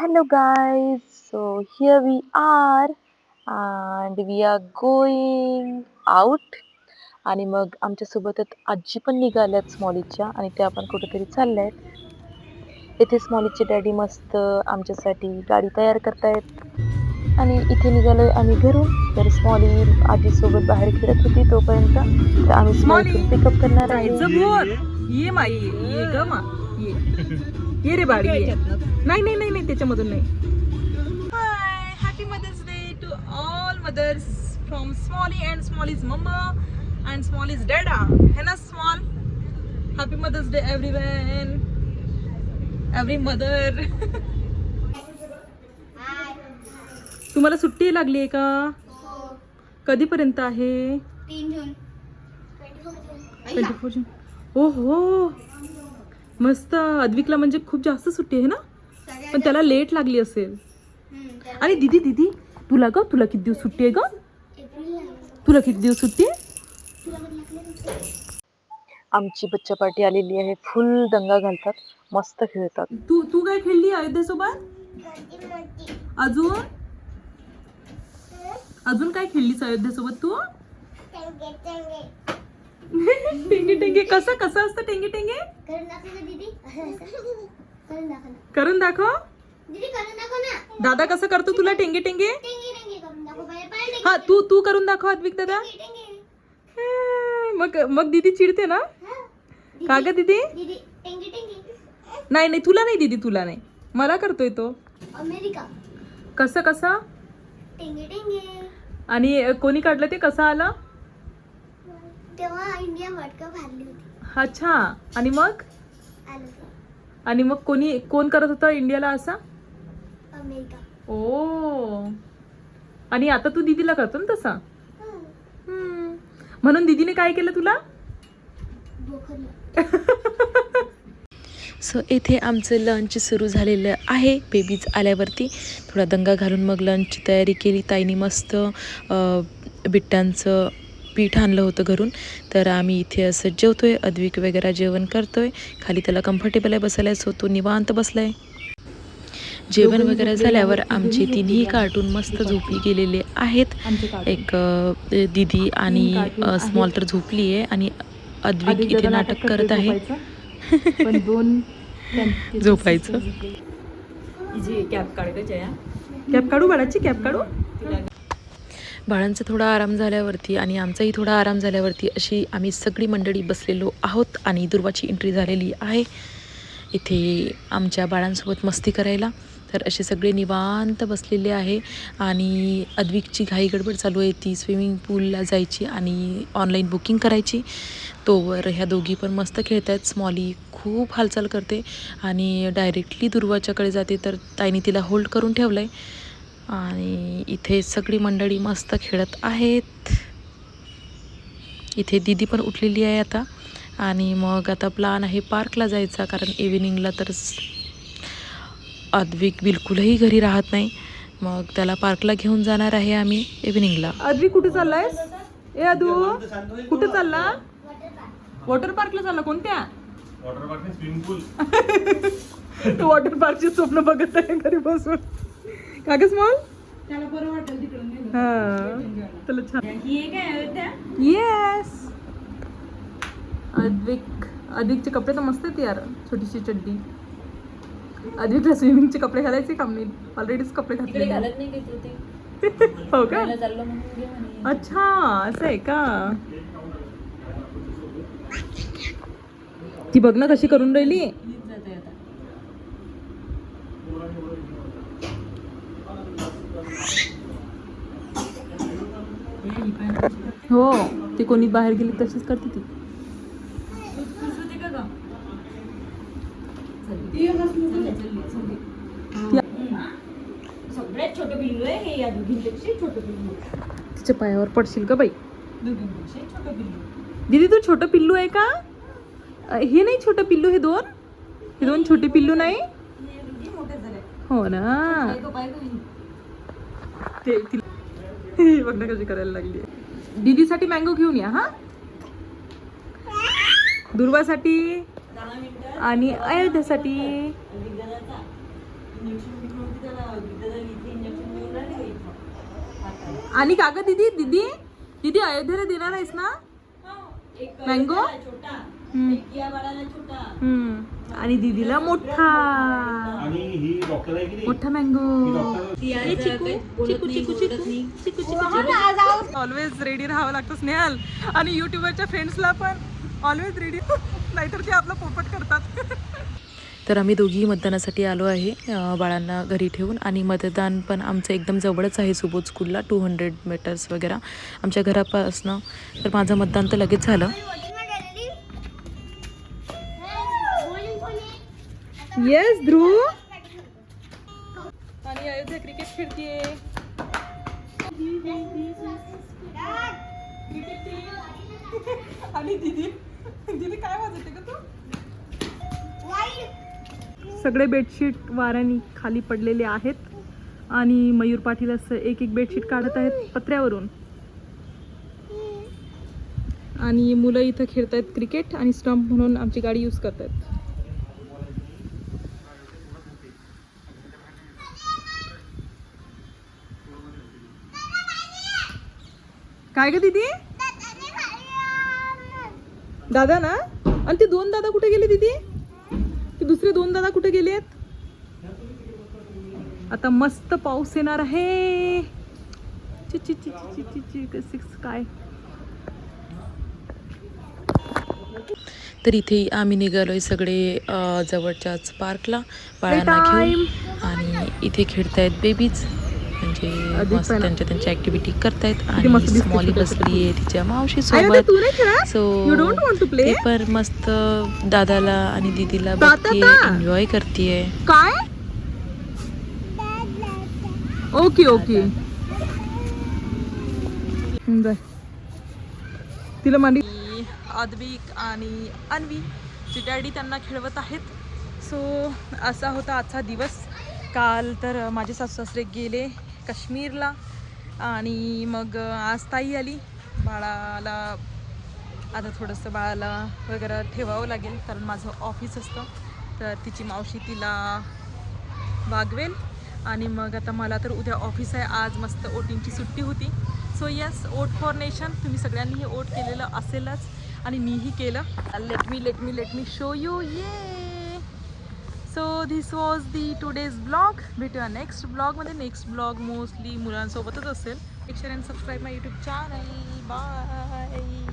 Hello guys, so here we are and we are going out. आणि मग आमच्यासोबतच आजी पण निघाल्यात स्मॉलीच्या आणि त्या पण कुठेतरी चालल्या आहेत इथे स्मॉलीचे डॅडी मस्त आमच्यासाठी गाडी तयार करतायत. आणि इथे निघालोय आम्ही घरून. तर स्मॉली आजीसोबत बाहेर फिरत होती तोपर्यंत. तर आम्ही स्मॉली पिकअप करणार आहे. ये रे बाळी ये. नाही नाही नाही नाही त्याच्यामधून नाही. Hi happy mother's day to all mothers from Smally and small is mamma and small is dada है ना small happy mother's day everyone every mother तुम्हाला सुट्टी लागली आहे का? कधीपर्यंत आहे? तीन जून. Twenty four June. ओ हो मस्त अद्विकला म्हणजे खूप जास्त सुट्टी आहे ना? पण त्याला लेट लागली असेल. आणि दीदी दीदी तुला ग तुला किती दिवस सुट्टी आहे ग? तुला किती दिवस सुट्टी आहे? आमची बच्चा पार्टी आलेली आहे फुल दंगा घालतात मस्त खेळतात. तू तू काय खेळली अयोध्येसोबत अजून? अजून काय खेळलीस अयोध्येसोबत तू? टेंगे टेंगे कसं कसं असतं टेंगे टेंगे करून दाखव ना दीदी. करून दाखव ना. करून दाखव. दीदी करून दाखव ना. दादा कसं करतो तुला टेंगे टेंगे टेंगी टेंगी करून दाखव. पाय पाय हा तू तू करून दाखव अद्विक दादा. टेंगी टेंगी. मग मग दीदी चिडते ना? हा. का ग दीदी? दीदी टेंगी टेंगी. नाही नाही तुला नाही दीदी तुला नाही. मला करतोय तो. अमेरिका. कसं कसं? टेंगी टेंगी. आणि कोणी काढलं ते? कसं आलं? तेव्हा इंडिया वर्ल्ड कप हारली होती. अच्छा. आणि मग? आलं. आणि मग कोणी कोण करत होतं इंडियाला असा? अमेरिका. ओ. आणि आता तू दीदीला करतो ना तसा? हं. हम्म. म्हणून दीदीने काय केलं तुला? बोखरलं. सो येथे आमचं लंच सुरू झालेलं आहे. बेबीज आल्यावरती थोडा दंगा घालून मग लंचची तयारी केली. ताईनी मस्त अ, बिट्टांचं पीठ आणलं होतं घरून. तर आम्ही इथे असं जेवतोय अद्विक वगैरे जेवण करतोय. खाली त्याला कम्फर्टेबल आहे बसायला सो तो निवांत बसलाय. जेवण वगैरे झाल्यावर आमची तिन्ही कार्टून मस्त झोपली गेलेले आहेत. एक दीदी आणि स्मॉल तर झोपली आहे आणि अद्विक इथे नाटक करत आहे. पण दोन झोपायचं. कॅप काढ कॅप काढू बाळाची कॅप काढू? बाळांचा थोडा आराम झाल्यावरती आणि आमचाही थोडा आराम झाल्यावरती अशी आम्ही सगळी मंडळी बसलेलो आहोत आणि दुर्वाची एंट्री झालेली आहे. इथे आमच्या बाळांसोबत मस्ती करायला. तर असे सगळे निवांत बसलेले आहे आणि अद्विकची घाई गडबड चालू आहे. ती स्विमिंग पूलला जायची आणि ऑनलाईन बुकिंग करायची. तोवर ह्या दोघी पण मस्त खेळत आहेत स्मॉली खूप हालचाल करते आणि डायरेक्टली दुर्वाच्याकडे जाते. तर ताईने तिला होल्ड करून ठेवलं आहे आणि इथे सगळी मंडळी मस्त खेळत आहेत. इथे दीदी पण उठलेली आहे आता. आणि मग आता प्लान आहे पार्कला जायचा कारण इव्हिनिंगला तर अद्विक बिलकुलही घरी राहत नाही. मग त्याला पार्कला घेऊन जाणार आहे आम्ही इव्हिनिंगला अद्विक कुठे चाललाय ए अदू कुठे चालला? वॉटर पार्कला चालला कोणत्या? वॉटर पार्क स्विमिंग पूल तो वॉटर पार्कचे स्वप्न बघत आहे घरी बसून. का ग स्मॉल हा. त्याला छान. येस अद्विक अद्विकचे कपडे तर मस्त आहेत यार छोटीशी चड्डी. अद्विकला स्विमिंगचे कपडे घालायचे काम नाही ऑलरेडीच कपडे घातले हो का? अच्छा असं आहे का? ती बघ ना कशी करून राहिली. हो ती कोणी बाहेर गेली तशीच करते ती. सगळ्यात छोटं पिल्लू आहे हे या दोघींपेक्षा छोटं पिल्लू तिच्या पायावर पडशील का बाई. दोघींपेक्षा छोटं पिल्लू दीदी तू छोटं पिल्लू आहे का? हे नाही छोटं पिल्लू हे दोन? हे दोन छोटे पिल्लू नाही? हो ना. तो बघ ना कशी करायला लागली. दीदीसाठी मँगो घेऊन या हा? दुर्वासाठी आणि अयोध्यासाठी. आणि का ग दीदी दीदी दीदी अयोध्येला देणार आहेस ना? Mango? बाळाला छोटा. आणि दीदीला मोठा. आणि ही डॉक्टर आहे की नाही? मोठा मँगो ऑलवेज रेडी राहावं लागतं स्नेहल. आणि युट्यूबरच्या फ्रेंड्सला पण ऑलवेज रेडी नाहीतर ते आपला पोपट करतात. तर आम्ही दोघीही मतदानासाठी आलो आहे बाळांना घरी ठेवून. आणि मतदान पण आमचं एकदम जवळच आहे सुबोध स्कूलला टू हंड्रेड मीटर्स वगैरे. आमच्या घरापासनं. तर माझं मतदान तर लगेच झालं. येस ध्रुव आणि अयोध्या क्रिकेट खेळतीये. आणि दीदी दीदी काय वाजवते का तू? सगळे बेडशीट वाऱ्याने खाली पडलेले आहेत आणि मयूर पाटील असं एक एक बेडशीट काढत आहेत पत्र्यावरून. आणि मुलं इथं खेळत आहेत क्रिकेट आणि स्टंप म्हणून आमची गाडी यूज करत आहेत काय ग दीदी? दादा ना? आणि ते दोन दादा कुठे गेले दीदी? ते दुसरे दोन दादा कुठे गेलेत? आता मस्त पाऊस येणार आहे. ची ची ची ची ची ची ची सिक्स काय? तर इथे आम्ही निघालोय सगळे जवळच्याच पार्कला बाळांना घेऊन आणि इथे खेळतायत बेबीज म्हणजे मस्त. त्यांच्या त्यांच्या ऍक्टिव्हिटी करतायत आणि स्मॉली छोटे. बसली आहे तिच्या मावशी सोबत? सो? ते पण मस्त दादाला आणि दीदीला बघतीये. एन्जॉय करतीये काय ओके ओके तिला मांडी आद्विक आणि अन्वी ची डॅडी त्यांना खेळवत आहेत सो असा होता आजचा दिवस काल तर माझे सासू सासरे गेले काश्मीरला. आणि मग आज ताई आली. बाळाला आता थोडंसं बाळाला वगैरे ठेवावं लागेल कारण माझं ऑफिस असतं. तर तिची मावशी तिला वागवेल. आणि मग आता मला तर उद्या ऑफिस आहे. आज मस्त ओटिंगची सुट्टी होती. So yes vote for nation तुम्ही सगळ्यांनी हे ओट केलेलं असेलच. आणि मीही केलं. Let me let me let me show you yeah so this was the today's blog भेटूया नेक्स्ट ब्लॉगमध्ये नेक्स्ट ब्लॉग मोस्टली मुलांसोबतच असेल एक share and subscribe my YouTube channel bye